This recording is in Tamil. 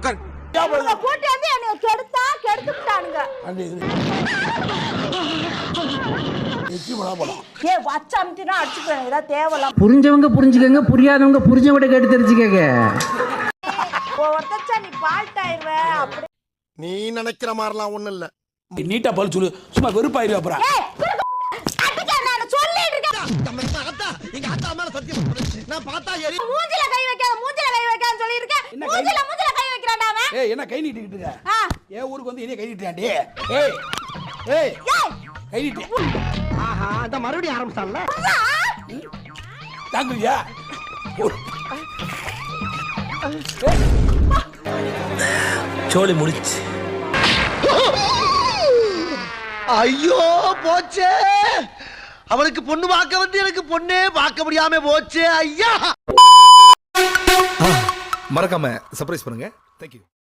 உட்காரு. கூட்டி வந்து கெடுத்தா கெடுத்துட்டானுங்க ஏ வச்ச அமுத்தினா அடிச்சுக்குவேன். ஏதாவது தேவலாம் புரிஞ்சவங்க புரிஞ்சுக்கங்க புரியாதவங்க புரிஞ்சவங்க கேட்டு தெரிஞ்சுக்கங்க. ஒருத்தச்சா நீ பால்ட் ஆயிருவ அப்படி. நீ நினைக்கிற மாதிரிலாம் ஒண்ணும் இல்ல. நீட்டா பல் சொல்லு. சும்மா வெறுப்பாயிரு அப்புறம். நான் சொல்லிட்டு இருக்கேன். எங்க அத்தா மேல சத்தியம் நான் பார்த்தா எரி மூஞ்சில கை வைக்காத மூஞ்சில கை வைக்காத சொல்லி இருக்கேன். மூஞ்சில மூஞ்சில கை வைக்கிறான்டா அவன் ஏய் என்ன கை நீட்டிக்கிட்டு இருக்க? என் ஊருக்கு வந்து என்னைய கை நீட்டியாண்டி ஏய் ஏய் ஏய், கை நீட்டி. ஆஹா அந்த மறுபடியும் ஆரம்பிச்சான்ல? தாங்குவியா? சோலி முடிச்சு. ஐயோ போச்சே. அவளுக்கு பொண்ணு பார்க்க வந்து எனக்கு பொண்ணே பார்க்க முடியாம போச்சே. ஐயா. மறக்காம சர்ப்ரைஸ் பண்ணுங்க. தேங்க்யூ